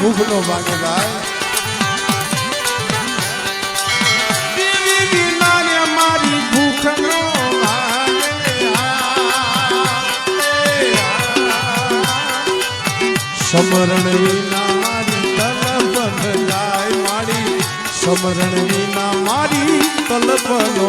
ભૂખ નો ભાગે ભાઈ મારી ભૂખ નો સમરણ વિના મારી તલબ જાય મારી. સમરણ વિના મારી તલબ નો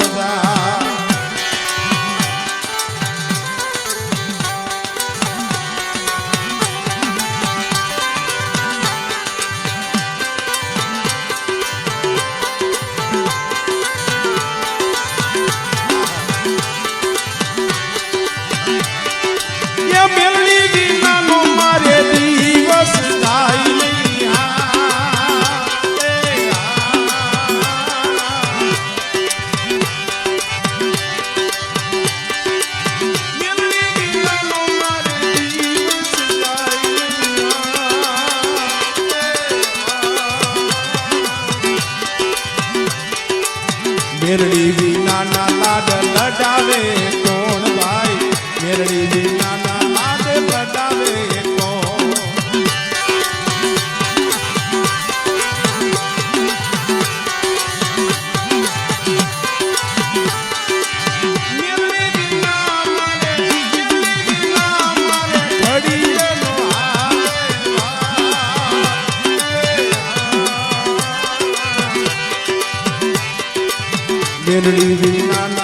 ಬೆರಳಿದೆ ನನ್ನ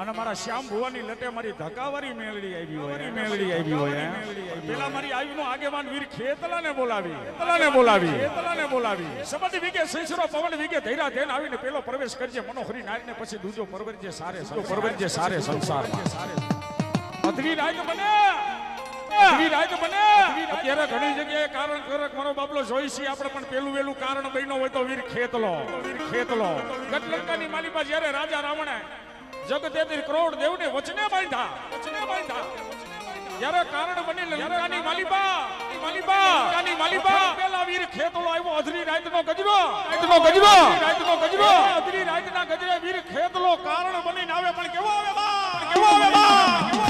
અને મારા શ્યામ ભુવાની લટે મારી ધકાવારી મેળડી આવી હોય મેળડી આવી હોય પેલા મારી આયુનો આગેવાન વીર ખેતલાને બોલાવી. ખેતલાને બોલાવી. ખેતલાને બોલાવી. સમજ વિગે સૈસરો પવન વિગે ધૈરા ધેન આવીને પેલો પ્રવેશ કરજે મનોહરી નારીને પછી દૂજો પરવરજે સારે પરવરજે સારે સંસાર પદવી રાજ બને. અધવી રાજ બને. અત્યારે ઘણી જગ્યાએ કારણ કરક મારો બાબલો જોઈ છે આપણે પણ પેલું વેલું કારણ બન્યો હોય તો વીર ખેતલો. વીર ખેતલો. ગટલંકાની માલિકા જ્યારે રાજા રાવણે જગતેતી કરોડ દેવને વચને બાંધા. વચને બાંધા. જ્યારે કારણ બની લંકાની માલિબા માલિબા લંકાની માલિબા પેલા વીર ખેતલો આવ્યો અધરી રાતનો ગજરો. રાતનો ગજરો. રાતનો ગજરો. અધરી રાતના ગજરે વીર ખેતલો કારણ બનીને આવે. પણ કેવો આવે બા? કેવો આવે બા?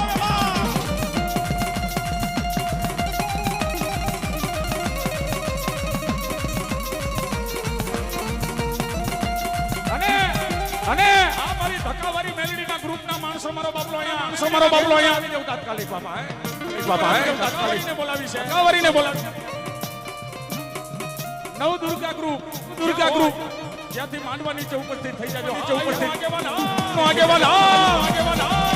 મારો બાબલો અહીંયા માણસો મારો બાબલો અહીંયા. આવી જાવ તાત્કાલિક બાપા હે. બાપા હે. તાત્કાલિકને બોલાવી છે. ધક્કાવારીને બોલાવી નવ દુર્ગા ગ્રુપ દુર્ગા ગ્રુપ. જ્યાંથી માંડવા નીચે ઉપસ્થિત થઈ જાજો. નીચે ઉપસ્થિત. આગેવાન હા. આગેવાન હા. આગેવાન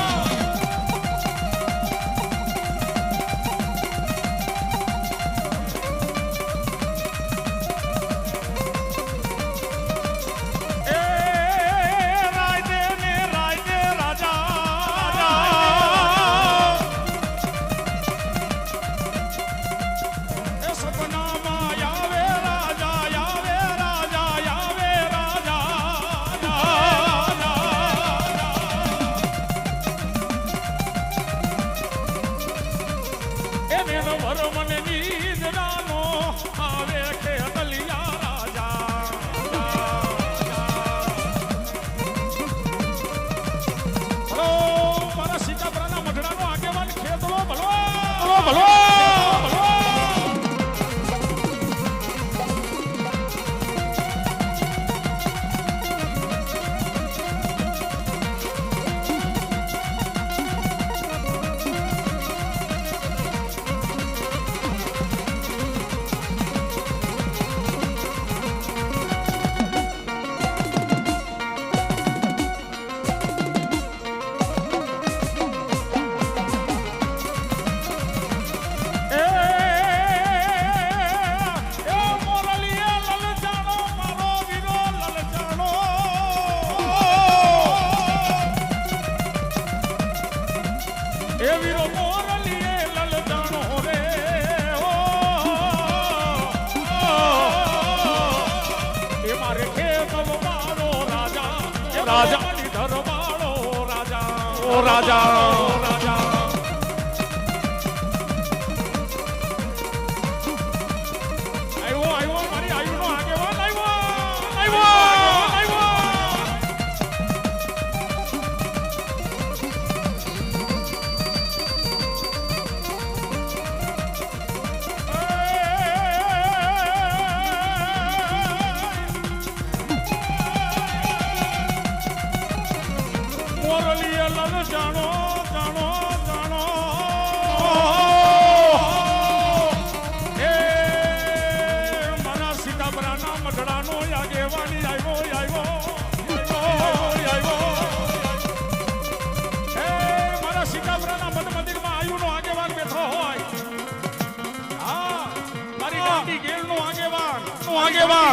રાજા. ધરવાળો રાજા. ઓ રાજા.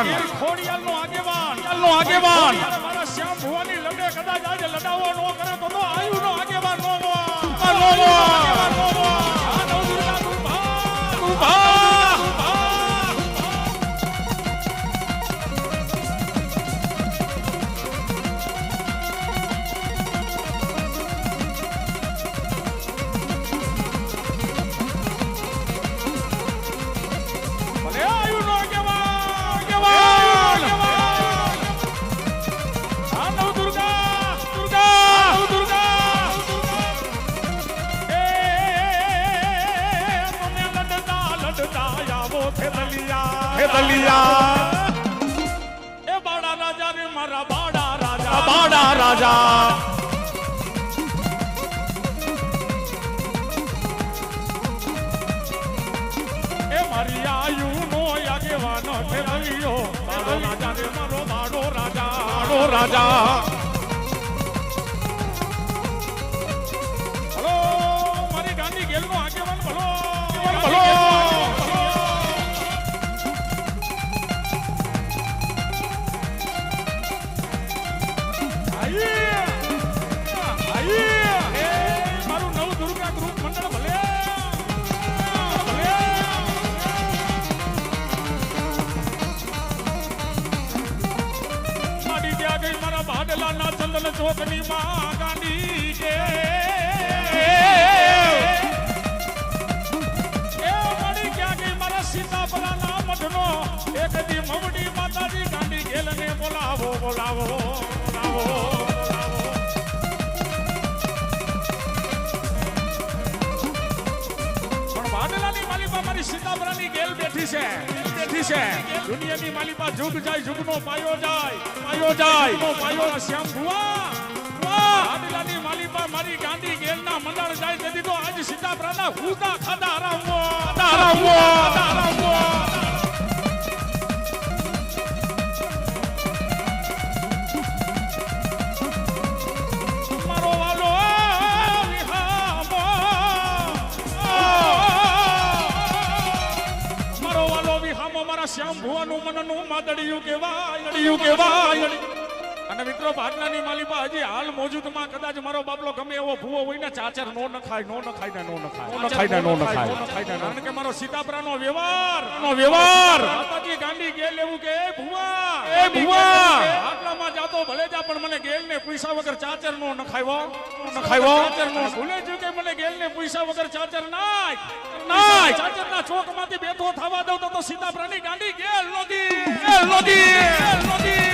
આગેવાન. ખોડિયાલનો આગેવાન આગેવાન. રાજા. એ મારી આયુનો આગેવાનો ઠેરવ્યો. બાડો રાજા રે મારો બાડો રાજા. બાડો રાજા. ચંદન ચોકની માં ગાંડી છે એ મળી ક્યાં ગઈ મારા સીતાપરાના મઠનો એક દી મમડી માતાજી ગાંડી ગેલને બોલાવો બોલાવો બોલાવો મારી સીતાપરાની ગેલ બેઠી છે બેઠી છે દુનિયાની માલિકા જુગ જાય જુગનો પાયો જાય પાયો જાય પાયો શ્યામ ભુવા. વાડલાની માલિપા મારી ગાંધી ગેરના મંડળ જાય તેથી તો આજ સીતાપરાના હુદા ખાધા આરામવો આરામવો આરામવો શ્યામ ભુવાનું મનનું માદડિયું કેવાય દડિયું કહેવાય અને મિત્રો ભાગનાની માલિપા હજી હાલ મોજૂદમાં કદાચ મારો બાબલો ગમે એવો ભૂવો હોય ને ચાચર નો નખાય નો નખાય ને નો નખાય. નો નખાય ને નો નખાય. નો નખાય ને કારણ કે મારો સીતાપરાનો વ્યવહાર નો વ્યવહાર. માતાજી ગાંડી ગેલ એવું કે એ ભૂવા એ ભૂવા. ભાટલામાં જાતો ભલે જા પણ મને ગેલ ને પૈસા વગર ચાચર નો નખાયો નખાયો ચાચર નો? ભૂલે જો કે મને ગેલ ને પૈસા વગર ચાચર નાખ નાખ ચાચર ના ચોકમાંથી બેઠો થવા દઉં તો સીતાપરાની ગાંડી ગેલ નોતી ગેલ નોતી ગેલ નોતી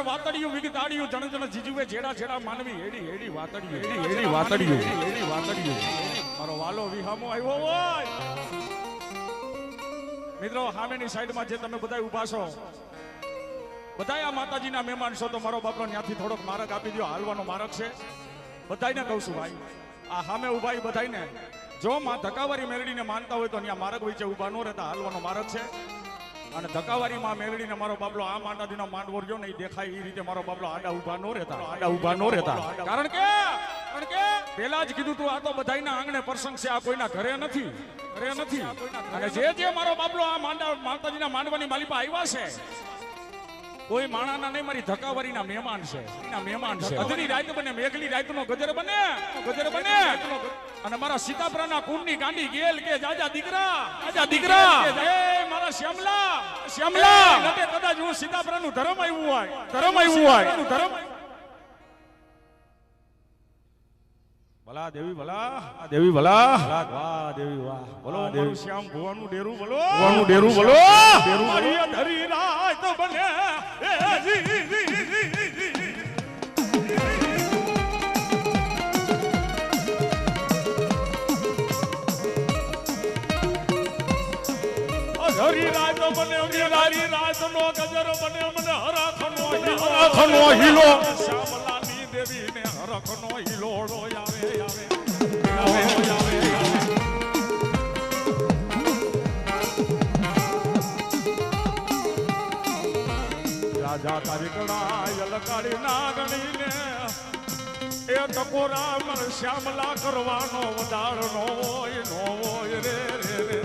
કારણ વાતડિયું વિગતાડિયું જણ જણ જીજુએ જેડા જેડા માનવી હેડી હેડી વાતડિયું હેડી હેડી વાતડિયું. હેડી વાતડિયું. મારો વાલો વિહામો આવ્યો હોય. મિત્રો સામેની સાઈડમાં જે તમે બધા ઊભા છો બધાય આ માતાજીના મહેમાન છો તો મારો બાપનો ત્યાંથી થોડોક માર્ગ આપી દો હાલવાનો માર્ગ છે. બધાયને કહું છું ભાઈ આ સામે ઊભા બધાને જો માં ધકાવારી મેળવીને માનતા હોય તો ત્યાં માર્ગ વચ્ચે ઊભા ન રહેતા હાલવાનો માર્ગ છે. અને ધકાવારીમાં મેળવીને મારો બાબલો આ માંડાદીનો માંડવો જો ને દેખાય એ રીતે મારો બાબલો આડા ઊભા નો રહેતા. આડા ઊભા ન રહેતા. કારણ કે કારણ કે પેલા જ કીધું તું આ તો બધાયના આંગણે પ્રસંગ છે આ કોઈના ઘરે નથી ઘરે નથી. અને જે જે મારો બાબલો આ માંડા માતાજીના માંડવાની માલિપા આવ્યા છે કોઈ માણાના નહીં મારી ધકાવારીના મહેમાન છે. એના મહેમાન છે. અધરી રાત બને મેઘલી રાતનો ગજર બને ગજર બને. અને મારા સીતાપરાના કુંડની ગાંડી ગેલ કે જાજા દીકરા જાજા દીકરા. એ મારા શ્યામલા શ્યામલા. કદાચ હું સીતાપરાનું ધર્મ આવ્યું હોય ધર્મ આવ્યું હોય. ધર્મ ભલા દેવી ભલા આ દેવી ભલા. વાહ દેવી. વાહ બોલો દેવી શ્યામ ભુવાનું ડેરું બોલો ભુવાનું ડેરું બોલો ડેરું ધરી બને. એ જી, જી, જી, જી, જી, જી. હરી હરી રાત નો ગજર મને હીલો. શ્યામલાની દેવી ને હરખનો હિલોડો તારીકડા નાગણી ને એ ટકોરા મન શ્યામલા કરવાનો વધાર નો હોય નો હોય રે રે રે.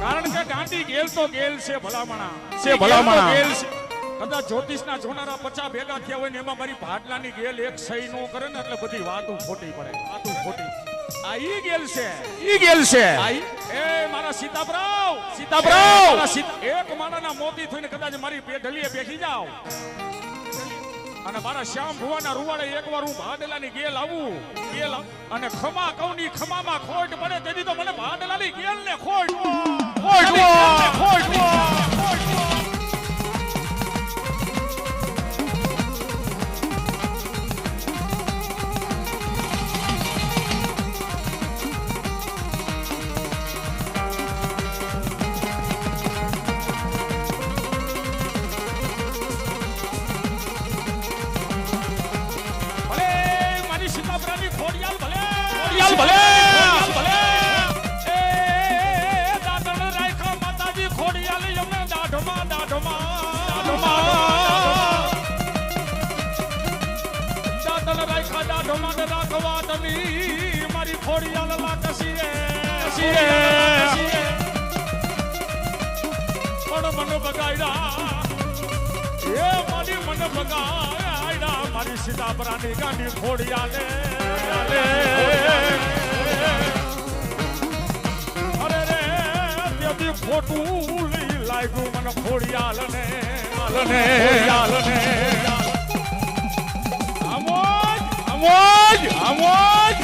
કારણ કે ગાંધી ગેલ તો ગેલ છે ભલામણા. છે ભલામણા. ગેલ છે. કદાચ જ્યોતિષના જોનારા પચા ભેગા થયા હોય ને એમાં મારી ભાટલાની ગેલ એક સહી નો કરે ને એટલે બધી વાતો ખોટી પડે. વાતો ખોટી. આ ઈ ગેલ છે. ઈ ગેલ છે. આ મારા સીતાભરાવ સીતાભરાવ! એક માણાના મોતી થઈને કદાચ મારી ઢલીએ બેસી જાવ અને મારા શ્યામ ભુવાના રૂવાડે એકવાર હું ભાડલાની ગેલ આવું. ગેલ આવ- અને ખમા કૌની ખમામાં ખોટ પડે તેથી તો મને ભાડલાની ગેલ ને ખોટ ખોટ ખોટ દાદણ રાયખા દાઢમાં ને રાખવા દની મારી ખોડિયાલ લાકસી રે સીએ. પણ મન બગાડ્યા. એ મારી મન બગાડ્યા. મારી સીતાપરાની ગાંડી ખોડિયાલે અરે રે તેથી ખોટું લઈ લાગ્યું મને ખોડિયાલને આલને આલને I'm one! I'm one!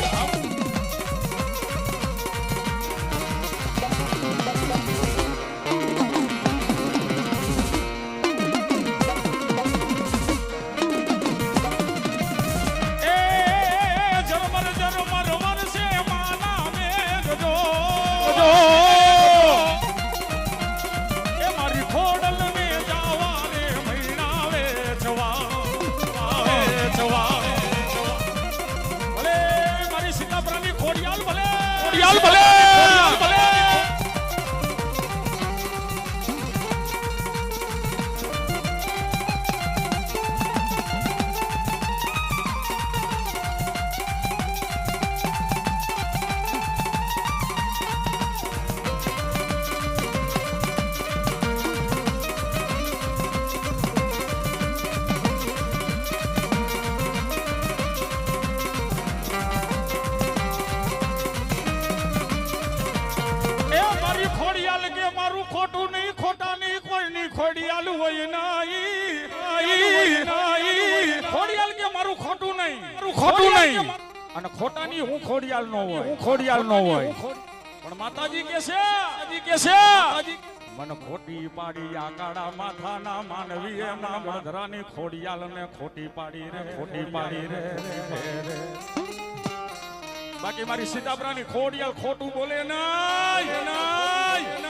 ખોટાની હું ખોડિયાલ નો હોય. હું ખોડિયાલ નો હોય. પણ માતાજી કે છે? માતાજી કે છે? મન ખોટી પાડી આ કાળા માથાના માનવી એમાં મધરાની ખોડિયાલ ને ખોટી પાડી રે ખોટી પાડી રે. બાકી મારી સીતાપરાની ખોડિયાલ ખોટું બોલે નહીં. નહીં.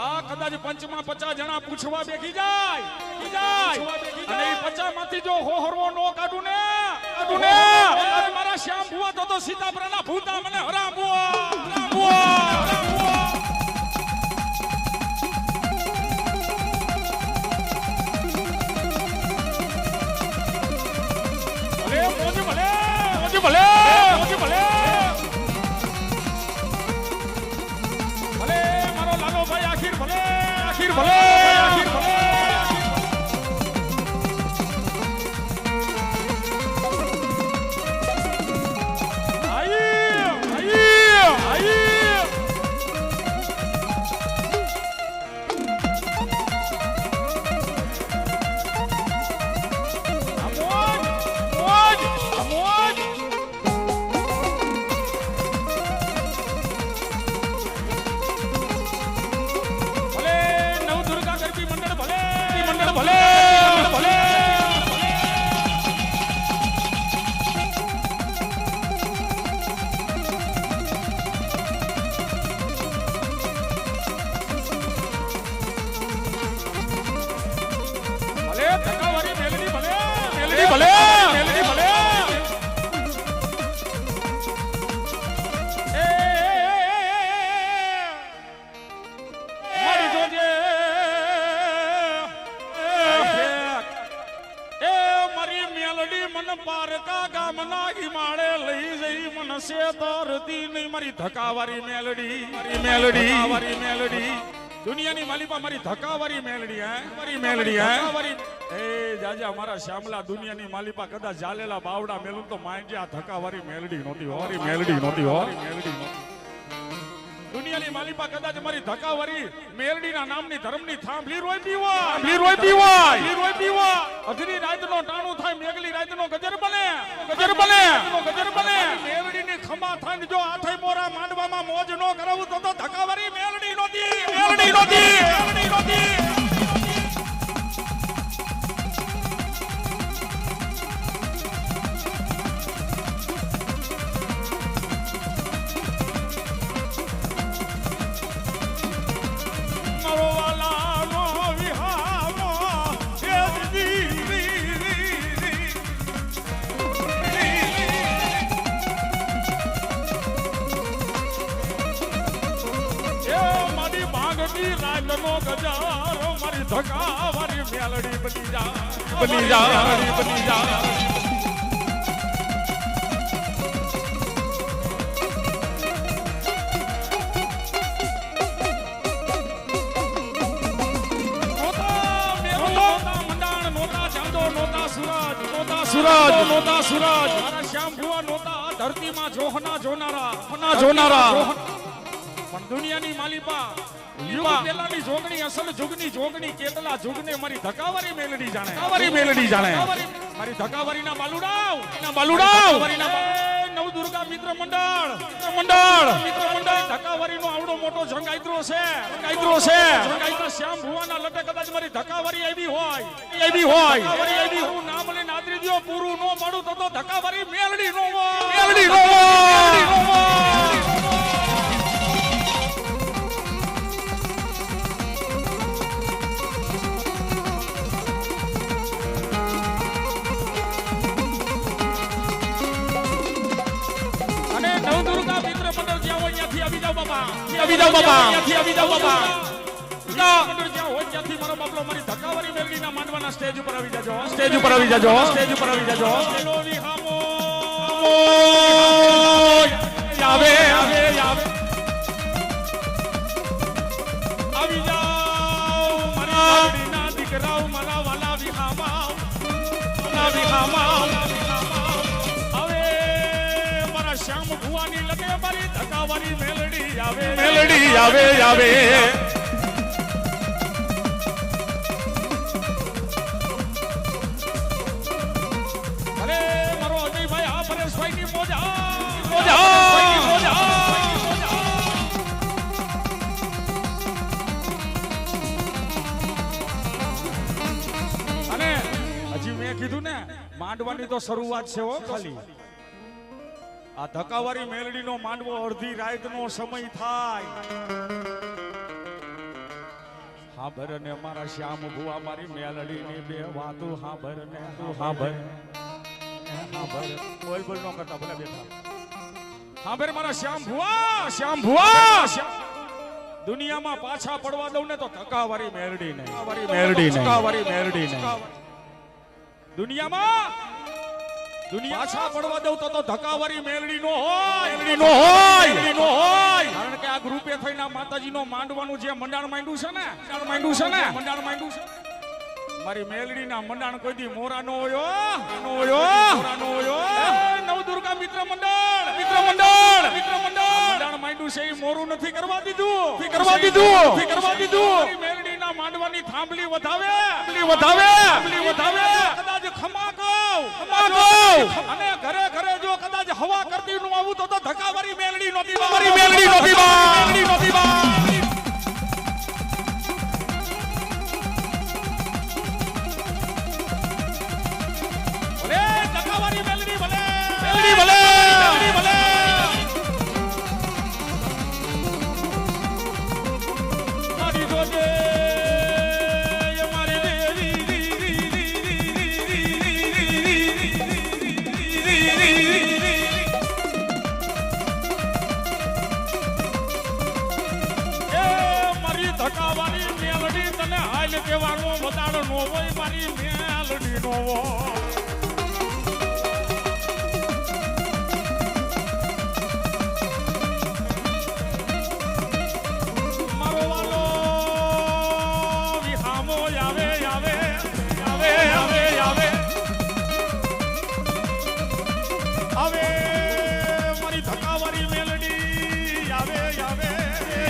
આ કદાચ પંચમાં પચાસ જણા પૂછવા બેઠી જાય. જાય અને પચાસમાંથી જો હોહરવો નો કાઢું ને કાઢું ને મારા શ્યામ ભુવા તો તો સીતાપરાના ભૂતા, મને હરામ હરામ. ભલે ભલે ભલે ભલે, મારો લાલો ભાઈ આખીર ભલે આખીર ભલે જઈ મન નહીં મારી ધકાવારી મેલડી મારી મેલડી મારી મેલડી. દુનિયાની માલિપા મારી ધકાવારી મેલડી હે? મારી મેલડી હે? મારી એ જાજા મારા શ્યામલા દુનિયાની માલિપા કદાચ જાલેલા બાવડા મેલું તો માંડજે આ ધકાવારી મેલડી નહોતી હોરી મેલડી નહોતી હોરી મેલડી નહોતી દુનિયાની માલિપા કદાચ મારી ધકાવારી મેરડીના નામની ધર્મની થાંભલી રોય પીવા થાંભલી રોય પીવા રોય પીવા અધરી રાતનો ટાણું થાય મેઘલી રાતનો ગજર બને. ગજર બને. ગજર બને. મેરડીની ખમા થાંડ જો આઠે મોરા માંડવામાં મોજ નો કરાવું તો તો ધકાવારી મેરડી નોતી. મેરડી નોતી. મેરડી નોતી. લાલડી બની જા બની જા લાલડી બની જા સુરજ નોતા સુરજ ધરતીમાં જોહના જોનારા જોનારા દુનિયાની માલિપા યુગ પેલાની જોગણી અસલ જુગની જોગણી કેટલા જુગને મારી ધકાવારી મેલડી જાણે. ધકાવારી મેલડી જાણે. મારી ધકાવારીના બાલુડાવ ના બાલુડાવ નવ દુર્ગા મિત્ર મંડળ. મંડળ. મિત્ર મંડળ. ધકાવારીનો આવડો મોટો જંગાઈત્રો છે. જંગાઈત્રો છે. જંગાઈત્ર શ્યામ ભુવાના લટે કદાચ મારી ધકાવારી આવી હોય. આવી હોય. ધકાવારી આવી હું નામ લઈને આદરી દ્યો પૂરું નો પાડું તો ધકાવારી મેલડી નો હોય. મેલડી નો ત્યાંથી આવી જાવ બાપા આવી જાવ બાપા ત્યાંથી આવી જાવ બાપા મંડળ જ્યાં હોય ત્યાંથી મારો બાપલો મારી ધક્કાવારી મેલડીના માંડવાના સ્ટેજ ઉપર આવી જાજો સ્ટેજ ઉપર આવી જાજો સ્ટેજ ઉપર આવી જાજો આવે મારી વિહામા હવે મારા શ્યામ ભુવાની લગે મારી ધકાવારી મેલડી આવે. મેલડી આવે આવે. અરે મારો અજયભાઈ આ પરેશભાઈ ની મોજા મોજા હજી મેં કીધું ને માંડવાની તો શરૂઆત છે હો ખાલી. આ ધકાવારી મેલડીનો માંડવો અડધી રાતનો સમય થાય. હાબર ને મારા શ્યામ ભુવા, મારી મેલડીની બે વાતો હાબર ને તું હાબર હાબર બોલ બોલ, નો કરતા ભલે બેઠા. હાબર મારા શ્યામ ભુવા શ્યામ ભુવા, શ્યામ. દુનિયામાં પાછા પડવા દઉં ને તો ધકાવારી મેલડી નહીં. મેલડી નહીં. ધકાવારી મેલડી નહીં. દુનિયામાં દુનિયા પાછા પડવા દઉં તો તો ધકાવારી મેલડી નો હોય. મેલડી નો હોય. મેલડી નો હોય. કારણ કે આ ગ્રુપે થઈને માતાજી નો માંડવાનું જે મંડાણ માંડ્યું છે ને મંડાણ માંડ્યું છે ને? મંડાણ માંડ્યું છે. મારી મેલડીના મંડાણ કોઈ દી મોરા નો હોયો નો હોયો નો હોયો નવદુર્ગા મિત્ર મંડળ મિત્ર મંડળ મિત્ર મંડળ મંડાણ માંડ્યું છે એ મોરું નથી કરવા દીધું. નથી કરવા દીધું. નથી કરવા દીધું. મેલડીના માંડવાની થાંભલી વધાવે. થાંભલી વધાવે. થાંભલી વધાવે. કદાચ ખમા કહું ખમા કહું અને ઘરે ઘરે જો કદાચ હવા કરતી નું આવું તો તો ધકાવારી મેલડી નોતી મારી મેલડી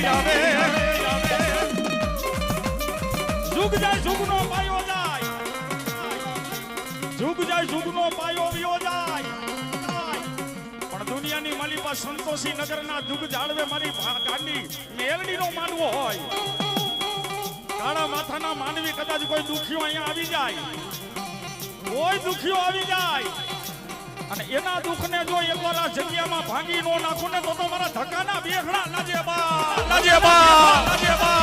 આવે જુગ જાય જુગ નો પાયો જાય જુગ નો માનવો હોય કાળા માથાના માનવી કદાચ કોઈ દુખીઓ અહીંયા આવી જાય કોઈ દુખીઓ આવી જાય અને એના દુઃખ ને જો એકવાર આ જગ્યામાં ભાંગી નો નાખું ને તો તો મારા ધક્કાના બેહડા લાગે બા લાજે બા લાજે બા મારી જોઈ